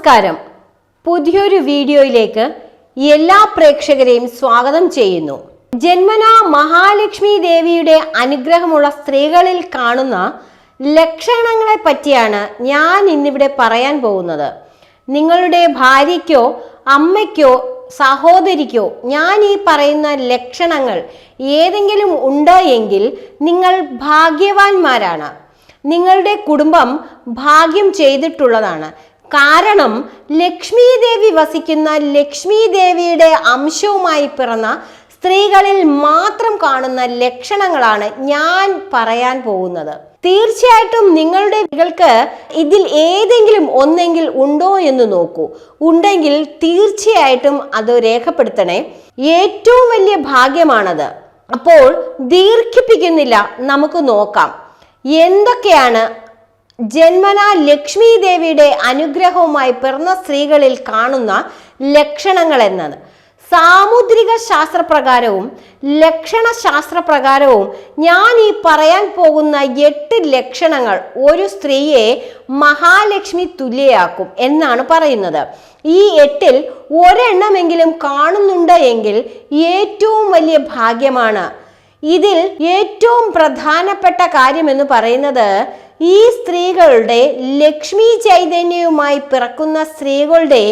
നമസ്കാരം. പുതിയൊരു വീഡിയോയിലേക്ക് എല്ലാ പ്രേക്ഷകരെയും സ്വാഗതം ചെയ്യുന്നു. ജന്മന മഹാലക്ഷ്മി ദേവിയുടെ അനുഗ്രഹമുള്ള സ്ത്രീകളിൽ കാണുന്ന ലക്ഷണങ്ങളെ പറ്റിയാണ് ഞാൻ ഇന്നിവിടെ പറയാൻ പോകുന്നത്. നിങ്ങളുടെ ഭാര്യയ്ക്കോ അമ്മയ്ക്കോ സഹോദരിക്കോ ഞാൻ ഈ പറയുന്ന ലക്ഷണങ്ങൾ ഏതെങ്കിലും ഉണ്ട് എങ്കിൽ നിങ്ങൾ ഭാഗ്യവാന്മാരാണ്. നിങ്ങളുടെ കുടുംബം ഭാഗ്യം ചെയ്തിട്ടുള്ളതാണ്. കാരണം ലക്ഷ്മി ദേവി വസിക്കുന്ന ലക്ഷ്മി ദേവിയുടെ അംശവുമായി പിറന്ന സ്ത്രീകളിൽ മാത്രം കാണുന്ന ലക്ഷണങ്ങളാണ് ഞാൻ പറയാൻ പോകുന്നത്. തീർച്ചയായിട്ടും നിങ്ങളുടെ നിങ്ങൾക്ക് ഇതിൽ ഏതെങ്കിലും ഒന്നെങ്കിൽ ഉണ്ടോ എന്ന് നോക്കൂ. ഉണ്ടെങ്കിൽ തീർച്ചയായിട്ടും അത് രേഖപ്പെടുത്തണേ. ഏറ്റവും വലിയ ഭാഗ്യമാണത്. അപ്പോൾ ദീർഘിപ്പിക്കുന്നില്ല. നമുക്ക് നോക്കാം. എന്തൊക്കെയാണ് ജന്മന ലക്ഷ്മി ദേവിയുടെ അനുഗ്രഹവുമായി പിറന്ന സ്ത്രീകളിൽ കാണുന്ന ലക്ഷണങ്ങൾ എന്നത് സാമുദ്രിക ശാസ്ത്രപ്രകാരവും ലക്ഷണ ശാസ്ത്രപ്രകാരവും ഞാൻ ഈ പറയാൻ പോകുന്ന എട്ട് ലക്ഷണങ്ങൾ ഒരു സ്ത്രീയെ മഹാലക്ഷ്മി തുല്യയാക്കും എന്നാണ് പറയുന്നത്. ഈ എട്ടിൽ ഒരെണ്ണമെങ്കിലും കാണുന്നുണ്ട് എങ്കിൽ ഏറ്റവും വലിയ ഭാഗ്യമാണ്. ഇതിൽ ഏറ്റവും പ്രധാനപ്പെട്ട കാര്യം എന്ന് പറയുന്നത് ഈ സ്ത്രീകളുടെ ലക്ഷ്മി ചൈതന്യവുമായി പിറക്കുന്ന സ്ത്രീകളുടെ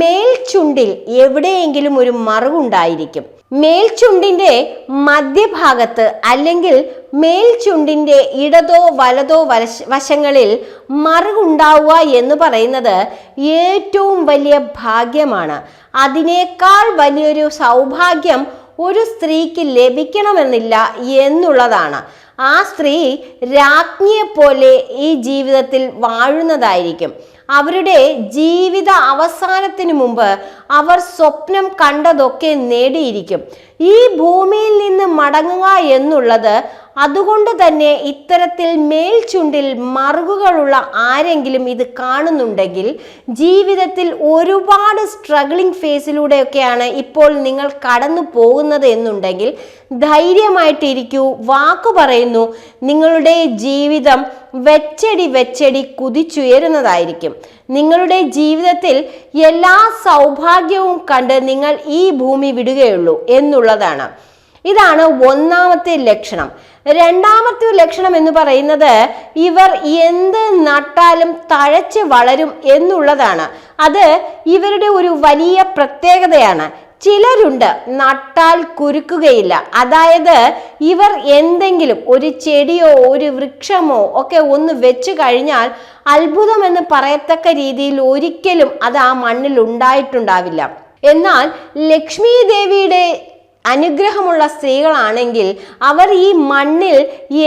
മേൽചുണ്ടിൽ എവിടെയെങ്കിലും ഒരു മറുകുണ്ടായിരിക്കും. മേൽചുണ്ടിന്റെ മധ്യഭാഗത്ത് അല്ലെങ്കിൽ മേൽചുണ്ടിന്റെ ഇടതോ വലതോ വശ വശങ്ങളിൽ മറുകുണ്ടാവുക എന്ന് പറയുന്നത് ഏറ്റവും വലിയ ഭാഗ്യമാണ്. അതിനേക്കാൾ വലിയൊരു സൗഭാഗ്യം ഒരു സ്ത്രീക്ക് ലഭിക്കണമെന്നില്ല എന്നുള്ളതാണ്. ആ സ്ത്രീ രാജ്ഞിയെ പോലെ ഈ ജീവിതത്തിൽ വാഴുന്നതായിരിക്കും. അവരുടെ ജീവിത അവസാനത്തിന് മുമ്പ് അവർ സ്വപ്നം കണ്ടതൊക്കെ നേടിയിരിക്കും. ഈ ഭൂമിയിൽ നിന്ന് മടങ്ങുക എന്നുള്ളത് അതുകൊണ്ട് തന്നെ ഇത്തരത്തിൽ മേൽചുണ്ടിൽ മറുകുകളുള്ള ആരെങ്കിലും ഇത് കാണുന്നുണ്ടെങ്കിൽ ജീവിതത്തിൽ ഒരുപാട് സ്ട്രഗ്ലിംഗ് ഫേസിലൂടെയൊക്കെയാണ് ഇപ്പോൾ നിങ്ങൾ കടന്നു പോകുന്നത് എന്നുണ്ടെങ്കിൽ ധൈര്യമായിട്ടിരിക്കൂ വാക്കു പറയുന്നു. നിങ്ങളുടെ ജീവിതം വെച്ചടി വെച്ചടി കുതിച്ചുയരുന്നതായിരിക്കും. നിങ്ങളുടെ ജീവിതത്തിൽ എല്ലാ സൗഭാഗ്യവും കണ്ട് നിങ്ങൾ ഈ ഭൂമി വിടുകയുള്ളൂ എന്നുള്ളതാണ്. ഇതാണ് ഒന്നാമത്തെ ലക്ഷണം. രണ്ടാമത്തെ ലക്ഷണം എന്ന് പറയുന്നത് ഇവർ എന്ത് നട്ടാലും തഴച്ച് വളരും എന്നുള്ളതാണ്. അത് ഇവരുടെ ഒരു വലിയ പ്രത്യേകതയാണ്. ചിലരുണ്ട് നട്ടാൽ കുരുക്കുകയില്ല. അതായത് ഇവർ എന്തെങ്കിലും ഒരു ചെടിയോ ഒരു വൃക്ഷമോ ഒക്കെ ഒന്ന് വെച്ചു കഴിഞ്ഞാൽ അത്ഭുതം എന്ന് പറയത്തക്ക രീതിയിൽ ഒരിക്കലും അത് ആ മണ്ണിൽ ഉണ്ടായിട്ടുണ്ടാവില്ല. എന്നാൽ ലക്ഷ്മി ദേവിയുടെ അനുഗ്രഹമുള്ള സ്ത്രീകളാണെങ്കിൽ അവർ ഈ മണ്ണിൽ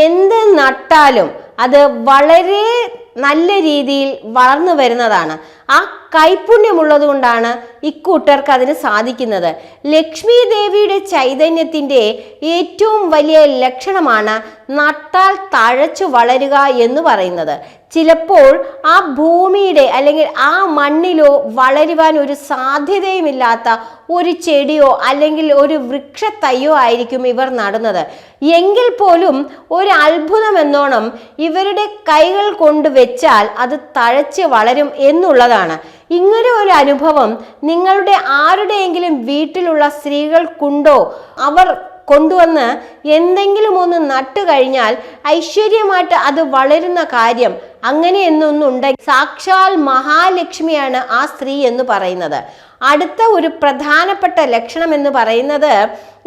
എന്ത് നട്ടാലും അത് വളരെ നല്ല രീതിയിൽ വളർന്നു വരുന്നതാണ്. ആ കൈപുണ്യമുള്ളത് കൊണ്ടാണ് ഇക്കൂട്ടർക്ക് അതിന് സാധിക്കുന്നത്. ലക്ഷ്മി ദേവിയുടെ ചൈതന്യത്തിന്റെ ഏറ്റവും വലിയ ലക്ഷണമാണ് നട്ടാൽ തഴച്ചു വളരുക എന്ന് പറയുന്നത്. ചിലപ്പോൾ ആ ഭൂമിയുടെ അല്ലെങ്കിൽ ആ മണ്ണിലോ വളരുവാൻ ഒരു സാധ്യതയുമില്ലാത്ത ഒരു ചെടിയോ അല്ലെങ്കിൽ ഒരു വൃക്ഷത്തയ്യോ ആയിരിക്കും ഇവർ നടുന്നത്. എങ്കിൽ പോലും ഒരു അത്ഭുതമെന്നോണം ഇവരുടെ കൈകൾ കൊണ്ട് വെച്ചാൽ അത് തഴച്ച് വളരും എന്നുള്ളതാണ് ഇങ്ങനെ ഒരു അനുഭവം നിങ്ങളുടെ ആരുടെയെങ്കിലും വീട്ടിലുള്ള സ്ത്രീകൾക്കുണ്ടോ? അവർ കൊണ്ടുവന്ന് എന്തെങ്കിലും ഒന്ന് നട്ടു കഴിഞ്ഞാൽ ഐശ്വര്യമായിട്ട് അത് വളരുന്ന കാര്യം അങ്ങനെ എന്നൊന്നുണ്ടെങ്കിൽ സാക്ഷാൽ മഹാലക്ഷ്മിയാണ് ആ സ്ത്രീ എന്ന് പറയുന്നത്. അടുത്ത ഒരു പ്രധാനപ്പെട്ട ലക്ഷണം എന്ന് പറയുന്നത്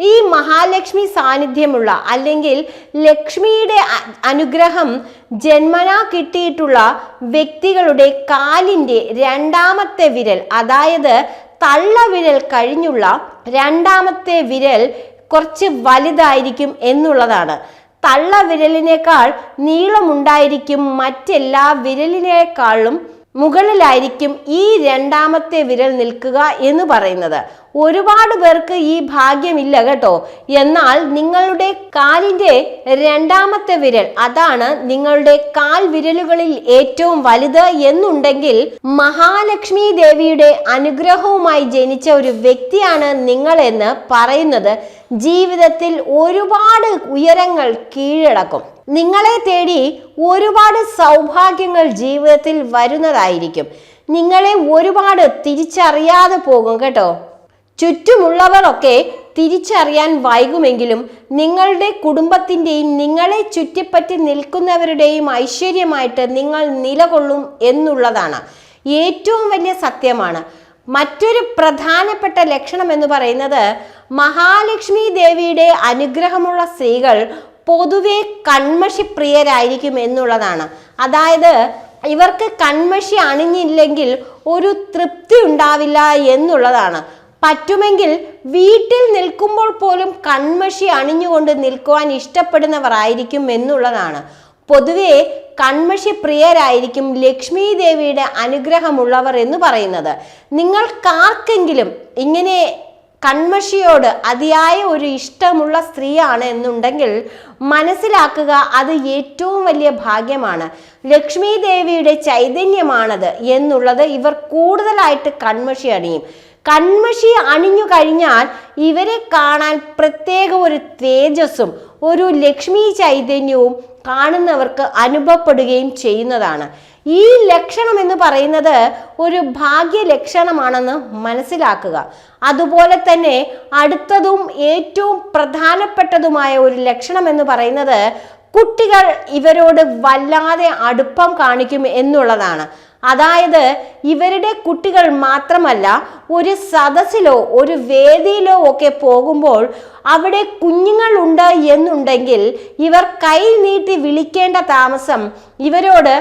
ഈ മഹാലക്ഷ്മി സാന്നിധ്യമുള്ള അല്ലെങ്കിൽ ലക്ഷ്മിയുടെ അനുഗ്രഹം ജന്മനാ കിട്ടിയിട്ടുള്ള വ്യക്തികളുടെ കാലിന്റെ രണ്ടാമത്തെ വിരൽ അതായത് തള്ളവിരൽ കഴിഞ്ഞുള്ള രണ്ടാമത്തെ വിരൽ കുറച്ച് വലുതായിരിക്കും എന്നുള്ളതാണ്. തള്ള വിരലിനേക്കാൾ നീളമുണ്ടായിരിക്കും മറ്റെല്ലാ വിരലിനേക്കാളും മുകളിലായിരിക്കും ഈ രണ്ടാമത്തെ വിരൽ നിൽക്കുക എന്ന് പറയുന്നത്. ഒരുപാട് പേർക്ക് ഈ ഭാഗ്യമില്ല കേട്ടോ. എന്നാൽ നിങ്ങളുടെ കാലിന്റെ രണ്ടാമത്തെ വിരൽ അതാണ് നിങ്ങളുടെ കാൽ വിരലുകളിൽ ഏറ്റവും വലുത് എന്നുണ്ടെങ്കിൽ മഹാലക്ഷ്മി ദേവിയുടെ അനുഗ്രഹവുമായി ജനിച്ച ഒരു വ്യക്തിയാണ് നിങ്ങളെന്ന് പറയുന്നത്. ജീവിതത്തിൽ ഒരുപാട് ഉയരങ്ങൾ കീഴടക്കും. നിങ്ങളെ തേടി ഒരുപാട് സൗഭാഗ്യങ്ങൾ ജീവിതത്തിൽ വരുന്നതായിരിക്കും. നിങ്ങളെ ഒരുപാട് തിരിച്ചറിയാതെ പോകും കേട്ടോ. ചുറ്റുമുള്ളവരൊക്കെ തിരിച്ചറിയാൻ വൈകുമെങ്കിലും നിങ്ങളുടെ കുടുംബത്തിന്റെയും നിങ്ങളെ ചുറ്റിപ്പറ്റി നിൽക്കുന്നവരുടെയും ഐശ്വര്യമായിട്ട് നിങ്ങൾ നിലകൊള്ളും എന്നുള്ളതാണ്. ഏറ്റവും വലിയ സത്യമാണ്. മറ്റൊരു പ്രധാനപ്പെട്ട ലക്ഷണം എന്ന് പറയുന്നത് മഹാലക്ഷ്മി ദേവിയുടെ അനുഗ്രഹമുള്ള സ്ത്രീകൾ പൊതുവെ കൺമഷി പ്രിയരായിരിക്കും എന്നുള്ളതാണ്. അതായത് ഇവർക്ക് കൺമഷി അണിഞ്ഞില്ലെങ്കിൽ ഒരു തൃപ്തി ഉണ്ടാവില്ല എന്നുള്ളതാണ്. പറ്റുമെങ്കിൽ വീട്ടിൽ നിൽക്കുമ്പോൾ പോലും കൺമഷി അണിഞ്ഞുകൊണ്ട് നിൽക്കുവാൻ ഇഷ്ടപ്പെടുന്നവരായിരിക്കും എന്നുള്ളതാണ്. പൊതുവെ കൺമഷി പ്രിയരായിരിക്കും ലക്ഷ്മി ദേവിയുടെ അനുഗ്രഹമുള്ളവർ എന്ന് പറയുന്നത്. നിങ്ങൾക്കാർക്കെങ്കിലും ഇങ്ങനെ കൺമഷിയോട് അതിയായ ഒരു ഇഷ്ടമുള്ള സ്ത്രീയാണ് എന്നുണ്ടെങ്കിൽ മനസ്സിലാക്കുക അത് ഏറ്റവും വലിയ ഭാഗ്യമാണ്. ലക്ഷ്മി ദേവിയുടെ ചൈതന്യമാണത് എന്നുള്ളത് ഇവർ കൂടുതലായിട്ട് കൺമഷി അണിയും. കൺമഷി അണിഞ്ഞു കഴിഞ്ഞാൽ ഇവരെ കാണാൻ പ്രത്യേക ഒരു തേജസ്സും ഒരു ലക്ഷ്മി ചൈതന്യവും കാണുന്നവർക്ക് അനുഭവപ്പെടുകയും ചെയ്യുന്നതാണ്. ഈ ലക്ഷണം എന്ന് പറയുന്നത് ഒരു ഭാഗ്യ ലക്ഷണമാണെന്ന് മനസ്സിലാക്കുക. അതുപോലെ തന്നെ അടുത്തതും ഏറ്റവും പ്രധാനപ്പെട്ടതുമായ ഒരു ലക്ഷണം എന്ന് പറയുന്നത് കുട്ടികൾ ഇവരോട് വല്ലാതെ അടുപ്പം കാണിക്കും എന്നുള്ളതാണ്. അതായത് ഇവരുടെ കുട്ടികൾ മാത്രമല്ല ഒരു സദസ്സിലോ ഒരു വേദിയിലോ ഒക്കെ പോകുമ്പോൾ അവിടെ കുഞ്ഞുങ്ങളുണ്ട് എന്നുണ്ടെങ്കിൽ ഇവർ കൈ നീട്ടി വിളിക്കേണ്ട താമസം ഇവരോട്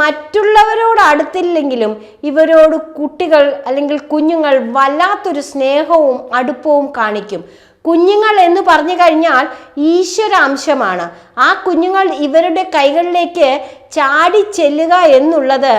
മറ്റുള്ളവരോട് അടുത്തില്ലെങ്കിലും ഇവരോട് കുട്ടികൾ അല്ലെങ്കിൽ കുഞ്ഞുങ്ങൾ വല്ലാത്തൊരു സ്നേഹവും അടുപ്പവും കാണിക്കും. കുഞ്ഞുങ്ങൾ എന്ന് പറഞ്ഞു കഴിഞ്ഞാൽ ഈശ്വരാംശമാണ്. ആ കുഞ്ഞുങ്ങൾ ഇവരുടെ കൈകളിലേക്ക് ചാടി ചെല്ലുക എന്നുള്ളത്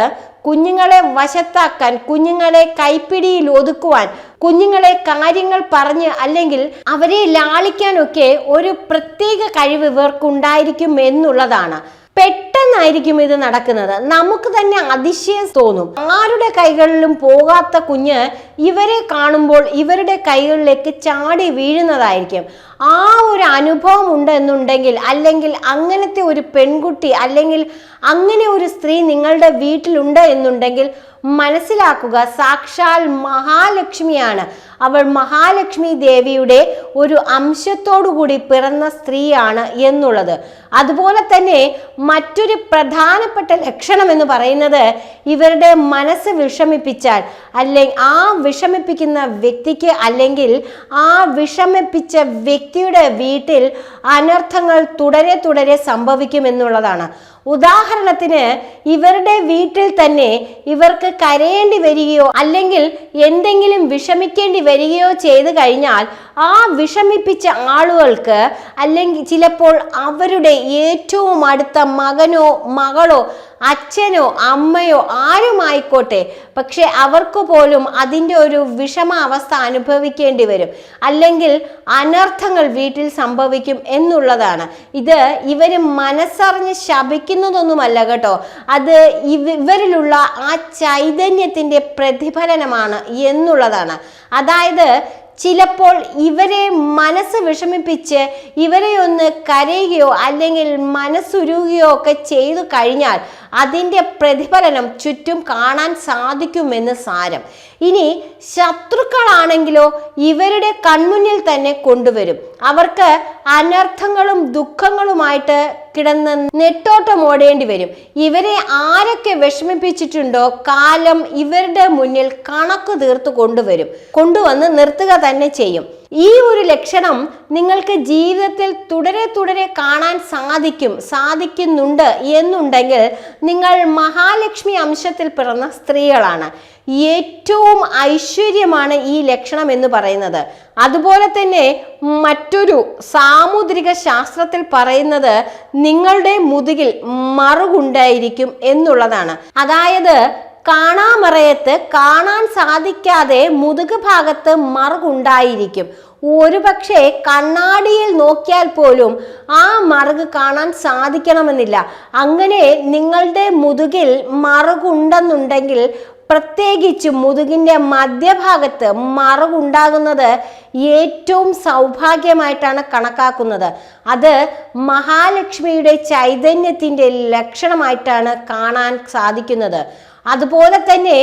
കുഞ്ഞുങ്ങളെ വശത്താക്കാൻ കുഞ്ഞുങ്ങളെ കൈപ്പിടിയിൽ ഒതുക്കുവാൻ കുഞ്ഞുങ്ങളെ കാര്യങ്ങൾ പറഞ്ഞ് അല്ലെങ്കിൽ അവരെ ലാളിക്കാനൊക്കെ ഒരു പ്രത്യേക കഴിവ് ഇവർക്കുണ്ടായിരിക്കും എന്നുള്ളതാണ്. പെട്ടെന്നായിരിക്കും ഇത് നടക്കുന്നത്. നമുക്ക് തന്നെ അതിശയം തോന്നും. ആരുടെ കൈകളിലും പോകാത്ത കുഞ്ഞ് ഇവരെ കാണുമ്പോൾ ഇവരുടെ കൈകളിലേക്ക് ചാടി വീഴുന്നതായിരിക്കും. ആ ഒരു അനുഭവം ഉണ്ട് എന്നുണ്ടെങ്കിൽ അല്ലെങ്കിൽ അങ്ങനത്തെ ഒരു പെൺകുട്ടി അല്ലെങ്കിൽ അങ്ങനെ ഒരു സ്ത്രീ നിങ്ങളുടെ വീട്ടിലുണ്ട് എന്നുണ്ടെങ്കിൽ മനസ്സിലാക്കുക സാക്ഷാൽ മഹാലക്ഷ്മിയാണ്. അവൾ മഹാലക്ഷ്മി ദേവിയുടെ ഒരു അംശത്തോടു കൂടി പിറന്ന സ്ത്രീയാണ് എന്നുള്ളത്. അതുപോലെ തന്നെ മറ്റൊരു പ്രധാനപ്പെട്ട ലക്ഷണം എന്ന് പറയുന്നത് ഇവരുടെ മനസ്സ് വിഷമിപ്പിച്ചാൽ അല്ലെ ആ വിഷമിപ്പിക്കുന്ന വ്യക്തിക്ക് അല്ലെങ്കിൽ ആ വിഷമിപ്പിച്ച വ്യക്തിയുടെ വീട്ടിൽ അനർത്ഥങ്ങൾ തുടരെ തുടരെ സംഭവിക്കുമെന്നുള്ളതാണ്. ഉദാഹരണത്തിന് ഇവരുടെ വീട്ടിൽ തന്നെ ഇവർക്ക് കരയേണ്ടി വരികയോ അല്ലെങ്കിൽ എന്തെങ്കിലും വിഷമിക്കേണ്ടി വരികയോ ചെയ്തു കഴിഞ്ഞാൽ ആ വിഷമിപ്പിച്ച ആളുകൾക്ക് അല്ലെങ്കിൽ ചിലപ്പോൾ അവരുടെ ഏറ്റവും അടുത്ത മകനോ മകളോ അച്ഛനോ അമ്മയോ ആരുമായിക്കോട്ടെ. പക്ഷെ അവർക്ക് പോലും അതിന്റെ ഒരു വിഷമാവസ്ഥ അനുഭവിക്കേണ്ടി വരും. അല്ലെങ്കിൽ അനർത്ഥങ്ങൾ വീട്ടിൽ സംഭവിക്കും എന്നുള്ളതാണ്. ഇത് ഇവർ മനസ്സറിഞ്ഞ് ശപിക്കുന്നതൊന്നുമല്ല കേട്ടോ. അത് ഇവ- ഇവരിലുള്ള ആ ചൈതന്യത്തിന്റെ പ്രതിഫലനമാണ് എന്നുള്ളതാണ്. അതായത് ചിലപ്പോൾ ഇവരെ മനസ്സ് വിഷമിപ്പിച്ച് ഇവരെ ഒന്ന് കരയുകയോ അല്ലെങ്കിൽ മനസ്സുരുകയോ ഒക്കെ ചെയ്തു കഴിഞ്ഞാൽ അതിന്റെ പ്രതിഫലനം ചുറ്റും കാണാൻ സാധിക്കുമെന്ന് സാരം. ഇനി ശത്രുക്കളാണെങ്കിലോ ഇവരുടെ കൺമുന്നിൽ തന്നെ കൊണ്ടുവരും. അവർക്ക് അനർത്ഥങ്ങളും ദുഃഖങ്ങളുമായിട്ട് കിടന്ന് നെട്ടോട്ടം ഓടേണ്ടി വരും. ഇവരെ ആരൊക്കെ വിഷമിപ്പിച്ചിട്ടുണ്ടോ കാലം ഇവരുടെ മുന്നിൽ കണക്ക് തീർത്ത് കൊണ്ടുവരും. കൊണ്ടുവന്ന് നിർത്തുക തന്നെ ചെയ്യും. ഈ ഒരു ലക്ഷണം നിങ്ങൾക്ക് ജീവിതത്തിൽ തുടരെ തുടരെ കാണാൻ സാധിക്കും സാധിക്കുന്നുണ്ട് എന്നുണ്ടെങ്കിൽ നിങ്ങൾ മഹാലക്ഷ്മി അംശത്തിൽ പിറന്ന സ്ത്രീകളാണ്. ഏറ്റവും ഐശ്വര്യമാണ് ഈ ലക്ഷണം എന്ന് പറയുന്നത്. അതുപോലെ തന്നെ മറ്റൊരു സാമുദ്രിക ശാസ്ത്രത്തിൽ പറയുന്നത് നിങ്ങളുടെ മുതുകിൽ മറുകുണ്ടായിരിക്കും എന്നുള്ളതാണ്. അതായത് കാണാമറയത്ത് കാണാൻ സാധിക്കാതെ മുതുക് ഭാഗത്ത് മറുകുണ്ടായിരിക്കും. ഒരുപക്ഷെ കണ്ണാടിയിൽ നോക്കിയാൽ പോലും ആ മറുക് കാണാൻ സാധിക്കണമെന്നില്ല. അങ്ങനെ നിങ്ങളുടെ മുതുകിൽ മറുകുണ്ടെന്നുണ്ടെങ്കിൽ പ്രത്യേകിച്ച് മുതുകിന്റെ മധ്യഭാഗത്ത് മറവുണ്ടാകുന്നത് ഏറ്റവും സൗഭാഗ്യമായിട്ടാണ് കണക്കാക്കുന്നത്. അത് മഹാലക്ഷ്മിയുടെ ചൈതന്യത്തിന്റെ ലക്ഷണമായിട്ടാണ് കാണാൻ സാധിക്കുന്നത്. അതുപോലെ തന്നെ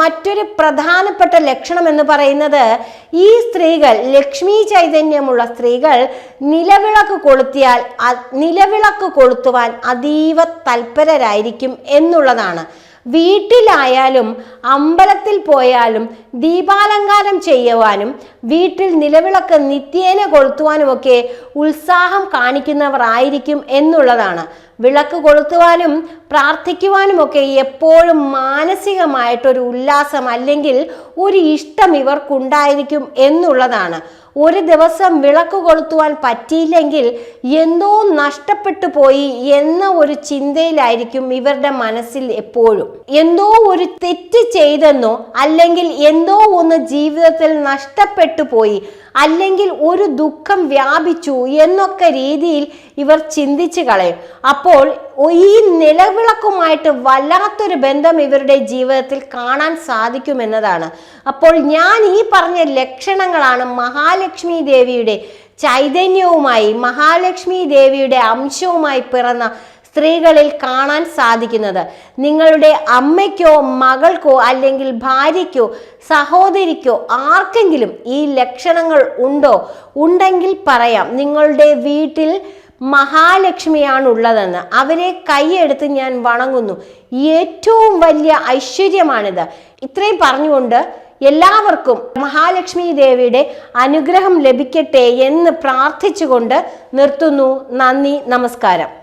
മറ്റൊരു പ്രധാനപ്പെട്ട ലക്ഷണം എന്ന് പറയുന്നത് ഈ സ്ത്രീകൾ ലക്ഷ്മി ചൈതന്യമുള്ള സ്ത്രീകൾ നിലവിളക്ക് കൊളുത്തിയാൽ നിലവിളക്ക് കൊളുത്തുവാൻ അതീവ തൽപരരായിരിക്കും എന്നുള്ളതാണ്. വീട്ടിലായാലും അമ്പലത്തിൽ പോയാലും ദീപാലങ്കാരം ചെയ്യുവാനും വീട്ടിൽ നിലവിളക്ക് നിത്യേന കൊളുത്തുവാനും ഒക്കെ ഉത്സാഹം കാണിക്കുന്നവർ ആയിരിക്കും എന്നുള്ളതാണ്. വിളക്ക് കൊളുത്തുവാനും പ്രാർത്ഥിക്കുവാനും ഒക്കെ എപ്പോഴും മാനസികമായിട്ടൊരു ഉല്ലാസം അല്ലെങ്കിൽ ഒരു ഇഷ്ടം ഇവർക്കുണ്ടായിരിക്കും എന്നുള്ളതാണ്. ഒരു ദിവസം വിളക്ക് കൊളുത്തുവാൻ പറ്റിയില്ലെങ്കിൽ എന്തോ നഷ്ടപ്പെട്ടു പോയി എന്ന ഒരു ചിന്തയിലായിരിക്കും ഇവരുടെ മനസ്സിൽ എപ്പോഴും. എന്തോ ഒരു തെറ്റ് ചെയ്തെന്നോ അല്ലെങ്കിൽ എന്തോ ഒന്ന് ജീവിതത്തിൽ നഷ്ടപ്പെട്ടു പോയി അല്ലെങ്കിൽ ഒരു ദുഃഖം വ്യാപിച്ചു എന്നൊക്കെ രീതിയിൽ ഇവർ ചിന്തിച്ചു കളയും. അപ്പോൾ ഈ നിലവിളക്കുമായിട്ട് വല്ലാത്തൊരു ബന്ധം ഇവരുടെ ജീവിതത്തിൽ കാണാൻ സാധിക്കുമെന്നതാണ്. അപ്പോൾ ഞാൻ ഈ പറഞ്ഞ ലക്ഷണങ്ങളാണ് മഹാലക്ഷ്മി ദേവിയുടെ ചൈതന്യവുമായി മഹാലക്ഷ്മി ദേവിയുടെ അംശവുമായി പിറന്ന സ്ത്രീകളിൽ കാണാൻ സാധിക്കുന്നത്. നിങ്ങളുടെ അമ്മയ്ക്കോ മകൾക്കോ അല്ലെങ്കിൽ ഭാര്യയ്ക്കോ സഹോദരിക്കോ ആർക്കെങ്കിലും ഈ ലക്ഷണങ്ങൾ ഉണ്ടോ? ഉണ്ടെങ്കിൽ പറയാം. നിങ്ങളുടെ വീട്ടിൽ മഹാലക്ഷ്മിയാണ് ഉള്ളതെന്ന് അവരെ കൈയെടുത്ത് ഞാൻ വണങ്ങുന്നു. ഏറ്റവും വലിയ ഐശ്വര്യമാണിത്. ഇത്രയും പറഞ്ഞുകൊണ്ട് എല്ലാവർക്കും മഹാലക്ഷ്മി ദേവിയുടെ അനുഗ്രഹം ലഭിക്കട്ടെ എന്ന് പ്രാർത്ഥിച്ചുകൊണ്ട് നിർത്തുന്നു. നന്ദി നമസ്കാരം.